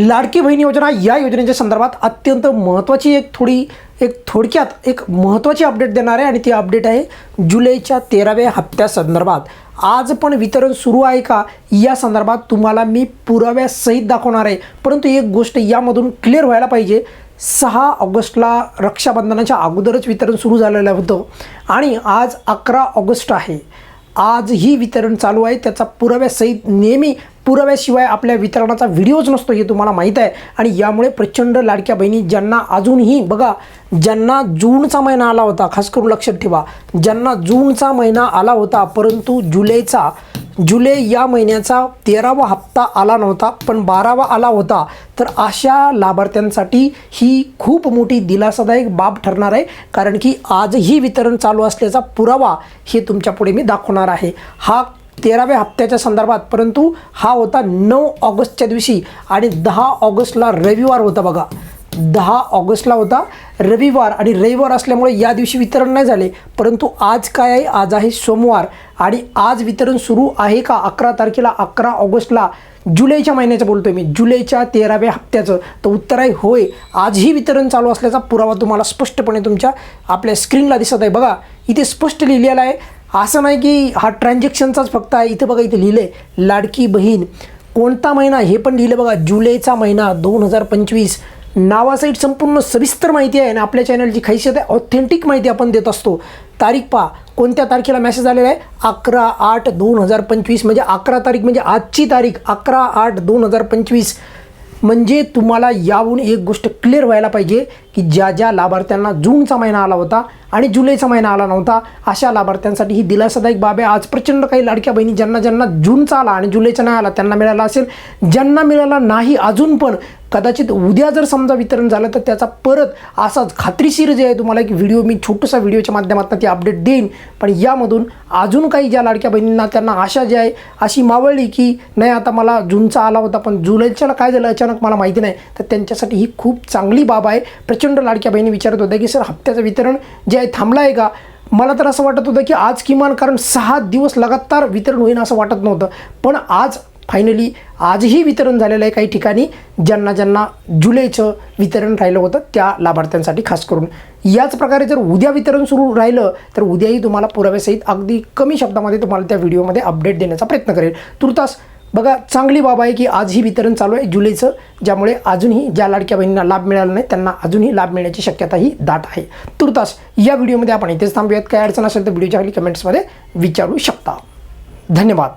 लाडकी बहीण योजना या योजनेच्या संदर्भात अत्यंत महत्त्वाची एक थोडी एक थोडक्यात एक महत्त्वाची अपडेट देणार आहे आणि ती अपडेट आहे जुलैच्या तेराव्या हप्त्यासंदर्भात आज पण वितरण सुरू आहे का? या संदर्भात तुम्हाला मी पुराव्यासहित दाखवणार आहे. परंतु एक गोष्ट यामधून क्लिअर व्हायला पाहिजे. सहा ऑगस्टला रक्षाबंधनाच्या अगोदरच वितरण सुरू झालेलं होतं आणि आज अकरा ऑगस्ट आहे. आजही वितरण चालू आहे. त्याचा पुराव्यासहित नेहमी पुराव्याशिवाय आपल्या वितरणाचा व्हिडिओच नसतो हे तुम्हाला माहीत आहे. आणि यामुळे प्रचंड लाडक्या बहिणी ज्यांना अजूनही बघा ज्यांना जूनचा महिना आला होता खास करून लक्षात ठेवा ज्यांना जूनचा महिना आला होता परंतु जुलैचा जुलै या महिन्याचा तेरावा हप्ता आला नव्हता पण बारावा आला होता तर अशा लाभार्थ्यांसाठी ही खूप मोठी दिलासादायक बाब ठरणार आहे कारण की आजही वितरण चालू असल्याचा पुरावा हे तुमच्यापुढे मी दाखवणार आहे. हा तेराव्या हप्त्याच्या संदर्भात परंतु हा होता नऊ ऑगस्टच्या दिवशी आणि दहा ऑगस्टला रविवार होता बघा. दहा ऑगस्टला होता रविवार आणि रविवार असल्यामुळे या दिवशी वितरण नाही झाले. परंतु आज काय आहे? आज आहे सोमवार आणि आज वितरण सुरू आहे का? अकरा तारखेला अकरा ऑगस्टला. जुलैच्या महिन्याचं बोलतोय मी. जुलैच्या तेराव्या हप्त्याचं. तर उत्तर आहे होय. आजही वितरण चालू असल्याचा पुरावा तुम्हाला स्पष्टपणे तुमच्या आपल्या स्क्रीनला दिसत आहे. बघा इथे स्पष्ट लिहिलेलं आहे असं नाही की हा ट्रान्झॅक्शनचाच फक्त आहे. इथं बघा इथे लिहिलं आहे लाडकी बहीण. कोणता महिना? हे पण लिहिलं बघा जुलैचा महिना दोन हजार पंचवीस. नावासहित संपूर्ण सविस्तर माहिती आहे आणि आपल्या चॅनलची खासियत आहे ऑथेंटिक माहिती आपण देत असतो. तारीख पहा कोणत्या तारखेला मेसेज आलेला आहे? अकरा आठ दोन हजार पंचवीस म्हणजे अकरा तारीख म्हणजे आजची तारीख अकरा आठ दोन हजार पंचवीस. म्हणजे तुम्हाला याहून एक गोष्ट क्लिअर व्हायला पाहिजे की ज्या ज्या लाभार्थ्यांना जूनचा महिना आला होता आणि जुलैचा महिना आला नव्हता अशा लाभार्थ्यांसाठी ही दिलासादायक बाब आहे. आज प्रचंड काही लाडक्या बहिणी ज्यांना ज्यांना जूनचा आला आणि जुलैचा नाही आला त्यांना मिळाला असेल. ज्यांना मिळाला नाही अजून पण कदाचित उद्या जर समजा वितरण झालं तर त्याचा परत असाच खात्रीशीर जे आहे तुम्हाला एक व्हिडिओ मी छोटूसा व्हिडिओच्या माध्यमातून ती अपडेट देईन. पण यामधून अजून काही ज्या लाडक्या बहिणींना त्यांना आशा जी आहे अशी मावळली की नाही आता मला जूनचा आला होता पण जुलैच्याला काय झालं अचानक मला माहिती नाही. तर त्यांच्यासाठी ही खूप चांगली बाब आहे. प्रचंड लाडक्या बहिणी विचारत होत्या की सर हप्त्याचं वितरण जे आहे थांबलं आहे का? मला तर असं वाटत होतं की आज किमान कारण सहा दिवस लगातार वितरण होईन असं वाटत नव्हतं. पण आज फायनली आजही वितरण झालेलं आहे काही ठिकाणी ज्यांना ज्यांना जुलैचं वितरण राहिलं होतं त्या लाभार्थ्यांसाठी खास करून. याच प्रकारे जर उद्या वितरण सुरू राहिलं तर उद्याही तुम्हाला पुराव्यासहित अगदी कमी शब्दामध्ये तुम्हाला त्या व्हिडिओमध्ये अपडेट देण्याचा प्रयत्न करेल. तुर्तास बघा चांगली बाब आहे की आजही वितरण चालू आहे जुलैचं ज्यामुळे अजूनही ज्या लाडक्या बहिणींना लाभ मिळाला नाही त्यांना अजूनही लाभ मिळण्याची शक्यताही दाट आहे. तुर्तास या व्हिडिओमध्ये आपण इथेच थांबूयात. काय अडचण असेल तर व्हिडिओच्या खाली कमेंट्समध्ये विचारू शकता. धन्यवाद.